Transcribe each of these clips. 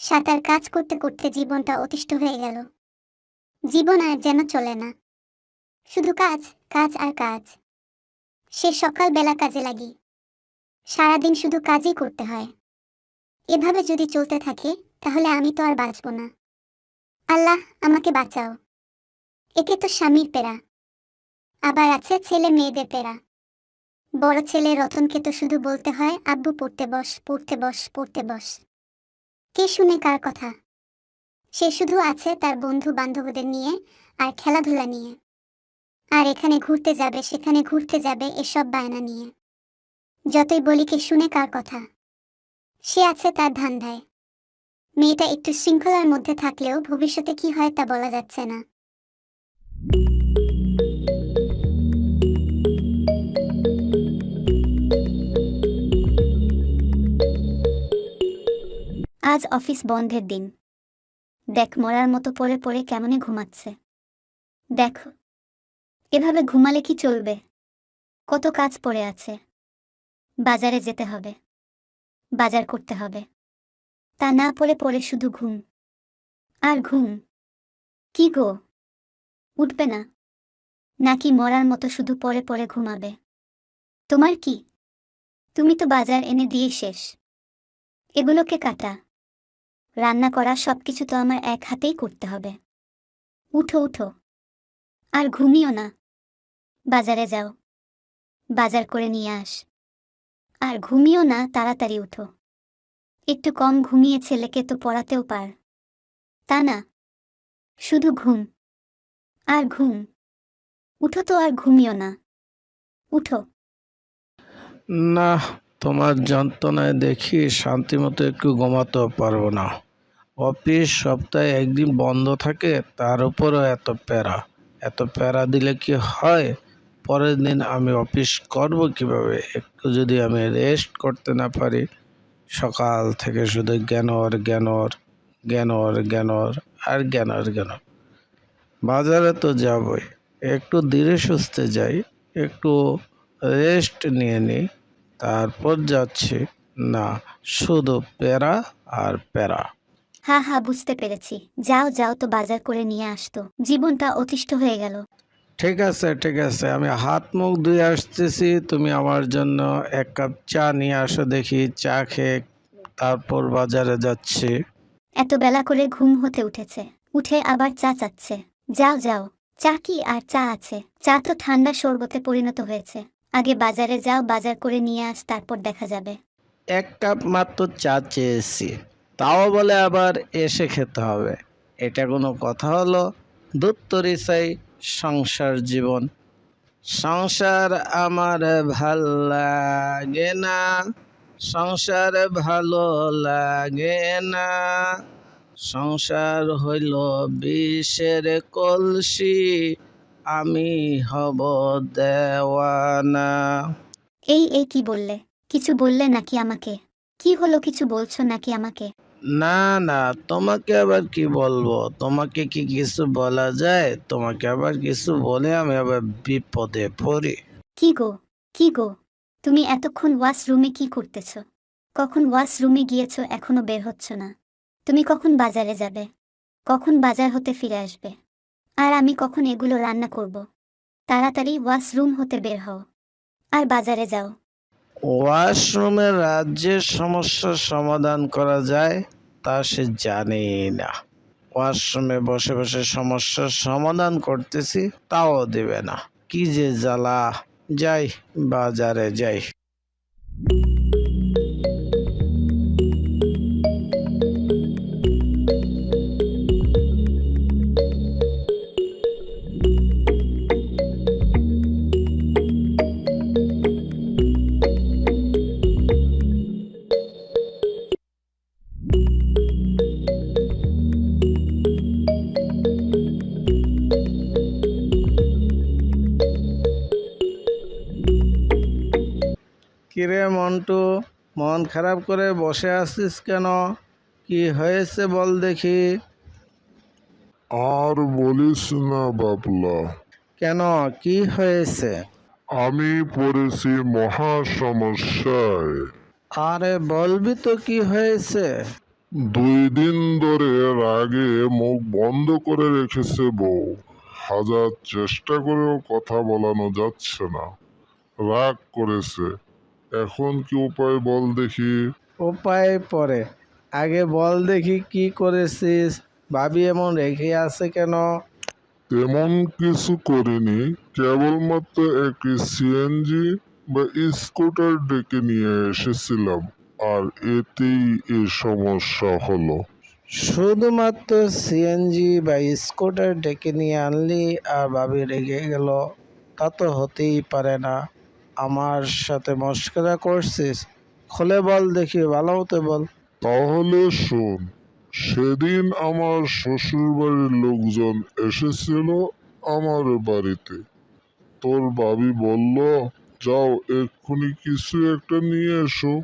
সাঁতার কাজ করতে করতে জীবনটা অতিষ্ঠ হয়ে গেল। জীবন আর যেন চলে না। শুধু কাজ কাজ আর কাজ। সে সকালবেলা কাজে লাগি। সারাদিন শুধু কাজই করতে হয়। এভাবে যদি চলতে থাকে, তাহলে আমি তো আর বাঁচব না। আল্লাহ, আমাকে বাঁচাও। একে তো স্বামীর পেরা আবার আছে ছেলে মেয়েদের পেরা বড় ছেলে রতনকে তো শুধু বলতে হয়, আব্বু, পড়তে বস পড়তে বস পড়তে বস। কে শুনে কার কথা? সে শুধু আছে তার বন্ধু বান্ধবদের নিয়ে আর খেলাধুলা নিয়ে। আর এখানে ঘুরতে যাবে, সেখানে ঘুরতে যাবে এসব বায়না নিয়ে। যতই বলি কে শুনে কার কথা। সে আছে তার ধান্ধায় মেয়েটা একটু শৃঙ্খলার মধ্যে থাকলেও ভবিষ্যতে কি হয় তা বলা যাচ্ছে না। আজ অফিস বন্ধের দিন। দেখ, মরার মতো পরে পরে কেমনে ঘুমাচ্ছে। দেখো, এভাবে ঘুমালে কি চলবে? কত কাজ পড়ে আছে। বাজারে যেতে হবে। বাজার করতে হবে। তা না পড়ে পড়ে শুধু ঘুম। আর ঘুম? কি গো? উঠবে না। নাকি মরার মতো শুধু পরে পরে ঘুমাবে? তোমার কি? তুমি তো বাজার এনে দিয়ে শেষ। এগুলোকে কাটা? রান্না করা সবকিছু তো আমার এক হাতেই করতে হবে। উঠো উঠো। আর ঘুমিও না। বাজারে যাও। বাজার করে নিয়ে আস। আর ঘুমিও না, তাড়াতাড়ি উঠো। একটু কম ঘুমিয়ে ছেলেকে তো পড়াতেও পার। তা না। শুধু ঘুম। আর ঘুম। উঠো তো আর ঘুমিও না। উঠো। না তোমার যন্ত্রণায় দেখি শান্তিমতো একটু ঘুমাতেও পারব না। অফিস সপ্তাহে একদিন বন্ধ থাকে, তার উপরও এত প্যারা। এত প্যারা দিলে কি হয়? পরের দিন আমি অফিস করব কীভাবে? একটু যদি আমি রেস্ট করতে না পারি, সকাল থেকে শুধু জ্ঞানর জ্ঞানর জ্ঞানর জ্ঞানর আর জ্ঞানর জ্ঞানর। বাজারে তো যাবই। একটু ধীরে সুস্থে যাই, একটু রেস্ট নিয়ে নিই। তারপর যাচ্ছে না শুধু প্যারা আর প্যারা। হা হা বুঝতে পেরেছি। যাও যাও তো বাজার করে নিয়ে আসতো। জীবনটা অতিষ্ঠ হয়ে গেল। ঠিক আছে ঠিক আছে আমি হাত মুখ ধুয়ে আসতেছি। তুমি আমার জন্য এক কাপ চা নিয়ে আসো দেখি চা খেয়ে তারপর বাজারে যাচ্ছি। এত বেলা করে ঘুম হতে উঠেছে। উঠে আবার চা চাচ্ছে। যাও যাও। চা কি আর চা আছে? চা তো ঠান্ডা শরবতে পরিণত হয়েছে। আগে বাজারে যাও, বাজার করে নিয়ে আস, তারপর দেখা যাবে। এক কাপ মাত্র চা চেয়েছি। তাও বলে আবার এসে খেতে হবে। এটা কোনো কথা হলো? দুত্তরি চাই সংসার জীবন। সংসার আমার ভালো লাগে না। সংসার ভালো লাগে না। সংসার হইল বিষের কলসি। আমি হব দেওয়ানা। এই এই কি বললে? কিছু বললে নাকি আমাকে? কি হলো কিছু বলছো নাকি আমাকে? না না তোমাকে আবার কি বলব? তোমাকে কি কিছু বলা যায়? তোমাকে আবার কিছু বলে আমি আবার বিপদে পড়ি। কি গো? কি গো? তুমি এতক্ষণ ওয়াশরুমে কি করতেছ? কখন ওয়াশরুমে গিয়েছো এখনও বের হচ্ছ না? তুমি কখন বাজারে যাবে? কখন বাজার হতে ফিরে আসবে? আর আমি কখন এগুলো রান্না করব? তাড়াতাড়ি ওয়াশরুম হতে বের হও। আর বাজারে যাও। ওয়াশরুমে রাজ্যের সমস্যার সমাধান করা যায় তা সে জানেই না। ওয়াশরুমে বসে বসে সমস্যার সমাধান করতেছি তাও দেবে না। কি যে জ্বালা। যাই, বাজারে যাই। মন খারাপ করে বসে আছিস কেন? কি হয়েছে বল দেখি। আর বলিস না বাবলা। কেন? কি হয়েছে? আমি পড়েছি মহা সমস্যায় আরে বলবি তো কি হয়েছে? দুই দিন ধরে রাগে মুখ বন্ধ করে রেখেছে বউ। হাজার চেষ্টা করেও কথা বলানো যাচ্ছে না। রাগ করেছে। এখন কি উপায় বল দেখি। উপায় পরে। আগে বল দেখি কি করেছিস ভাবি এমন রেখে আছে কেন? তেমন কিছু করিনি কেবলমাত্র একটি সিএনজি বা স্কুটার ডেকে নিয়ে এসেছিলাম আর এতেই এই সমস্যা হলো। শুধুমাত্র সিএনজি বা স্কুটার ডেকে নিয়ে আনলি আর ভাবি রেগে গেল তা তো হতেই পারে না। আমার সাথে মস্করা করছিস? খুলে বল দেখি, ভালো হতে বল। তাহলে শোন, সেদিন আমার শ্বশুরবাড়ির লোকজন এসেছিল আমার বাড়িতে। তোর বাবি বলল, যাও, এক্ষুনি কিছু একটা নিয়ে এসো।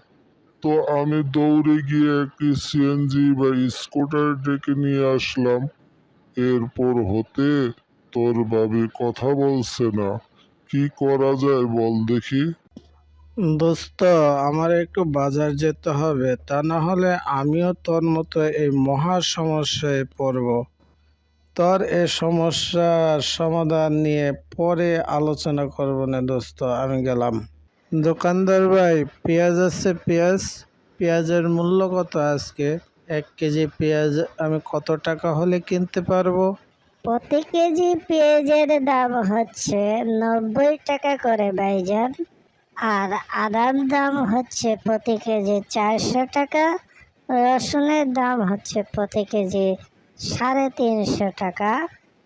তো আমি দৌড়ে গিয়ে একটি সিএনজি বা স্কুটার ডেকে নিয়ে আসলাম। এরপর হতে তোর বাবি কথা বলছে না। কি করা যায় বল দেখি। দোস্ত, আমার একটু বাজার যেতে হবে, তা না হলে আমিও তোর মতো এই মহা সমস্যায় পড়ব। তোর এ সমস্যার সমাধান নিয়ে পরে আলোচনা করব না দোস্ত, আমি গেলাম। দোকানদার ভাই, পেঁয়াজ আছে পেঁয়াজ? পেঁয়াজের মূল্য কত আজকে? এক কেজি পেঁয়াজ আমি কত টাকা হলে কিনতে পারব? প্রতি কেজি পেঁয়াজের দাম হচ্ছে নব্বই টাকা করে ভাইজান। আর আদার দাম হচ্ছে প্রতি কেজি চারশো টাকা, রসুনের দাম হচ্ছে প্রতি কেজি সাড়ে তিনশো টাকা।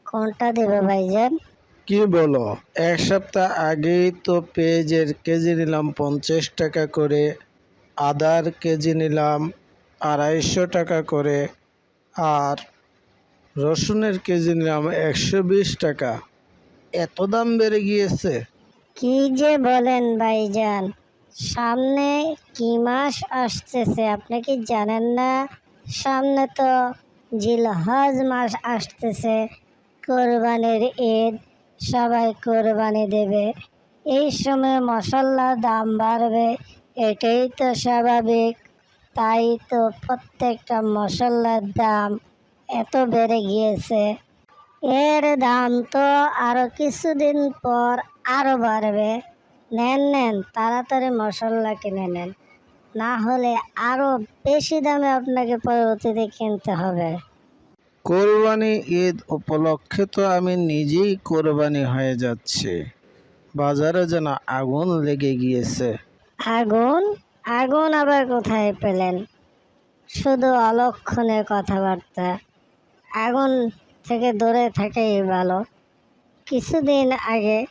কোনটা দেবে ভাইজান? কি বলো? এক সপ্তাহ আগেই তো পেঁয়াজের কেজি নিলাম পঞ্চাশ টাকা করে, আদার কেজি নিলাম আড়াইশো টাকা করে, আর রসুনের কেজি নিলাম একশো বিশ টাকা। এত দাম বেড়ে গিয়েছে। কি যে বলেন ভাইজান, সামনে কি মাস আসতেছে আপনি কি জানেন না? সামনে তো জিল জিলহজ মাস আসতেছে, কোরবানির ঈদ, সবাই কোরবানি দেবে। এই সময় মশলার দাম বাড়বে, এটাই তো স্বাভাবিক। তাই তো প্রত্যেকটা মশলার দাম এত বেড়ে গিয়েছে। এর দাম তো আরও কিছুদিন পর আরও বাড়বে। নেন নেন তাড়াতাড়ি মশলা কিনে নেন। না হলে আরও বেশি দামে আপনাকে পরবর্তীতে কিনতে হবে। কোরবানি ঈদ উপলক্ষে তো আমি নিজেই কোরবানি হয়ে যাচ্ছি। বাজারে যেন আগুন লেগে গিয়েছে। আগুন? আগুন আবার কোথায় পেলেন? শুধু অলক্ষণে কথাবার্তা। আগুন থেকে দূরে থাকাই ভালো। কিছুদিন আগে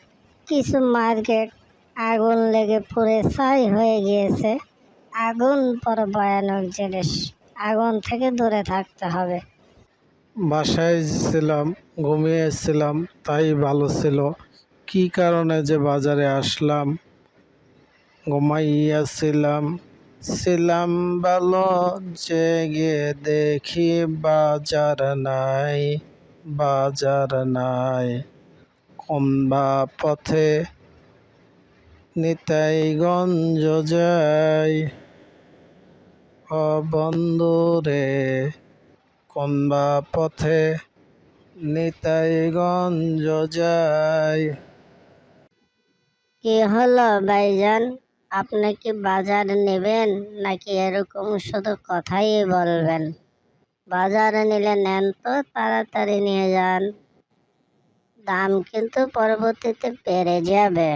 কিছু মার্কেট আগুন লেগে পুড়ে ছাই হয়ে গিয়েছে। আগুন পর ভয়ানক জিনিস। আগুন থেকে দূরে থাকতে হবে। বাসায় ছিলাম, ঘুমিয়েছিলাম, তাই ভালো ছিল। কি কারণে যে বাজারে আসলাম? ঘুমাইয়াছিলাম। ছিলাম ভালো জেগে দেখি বাজার নাই বাজার নাই। কমবা পথে নিতাইগঞ্জ যাই ও বন্ধু রে কমবা পথে নিতাইগঞ্জ যাই কি হলো ভাইজান? আপনি কি বাজার নেবেন নাকি এরকম শুধু কথাই বলবেন? বাজারে নিলে নেন তো, তাড়াতাড়ি নিয়ে যান। দাম কিন্তু পরবর্তীতে বেড়ে যাবে।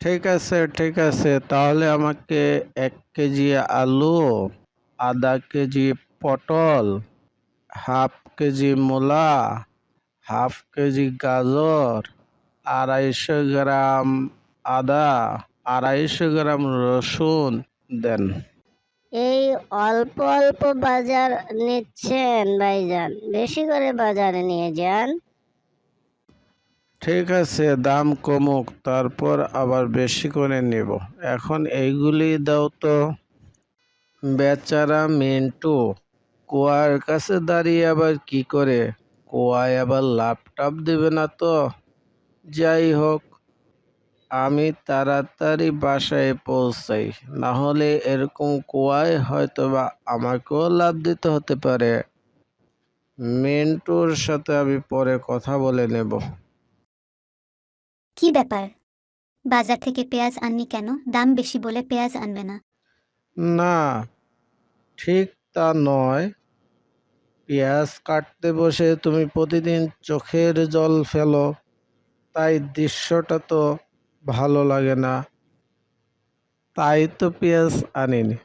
ঠিক আছে ঠিক আছে। তাহলে আমাকে এক কেজি আলু, আধা কেজি পটল, হাফ কেজি মূলা, হাফ কেজি গাজর, আড়াইশো গ্রাম আদা আড়াইশো গ্রাম রসুন দেন। এই অল্প অল্প বাজার নিচ্ছেন ভাইজান। বেশি করে বাজারে নিয়ে যান। ঠিক আছে দাম কমুক তারপর আবার বেশি করে নেব। এখন এইগুলি দাও তো। বেচারা মিন্টু কুয়ার কাছে দাঁড়িয়ে আবার কি করে? কুয়ায় আবার ল্যাপটপ দেবে না তো? যাই হোক আমি তাড়াতাড়ি বাসায় পৌঁছাই। না হলে এরকম কুয়ায় হয়তো বা আমাকেও লাভ দিতে হতে পারে। মিন্টুর সাথে আমি পরে কথা বলে নেব। কি ব্যাপার? বাজার থেকে পেঁয়াজ আননি কেন? দাম বেশি বলে পেঁয়াজ আনবে না। না ঠিক তা নয়। পেঁয়াজ কাটতে বসে তুমি প্রতিদিন চোখের জল ফেলো। তাই দৃশ্যটা তো ভালো লাগে না। তাই তো পেঁয়াজ আনিনি।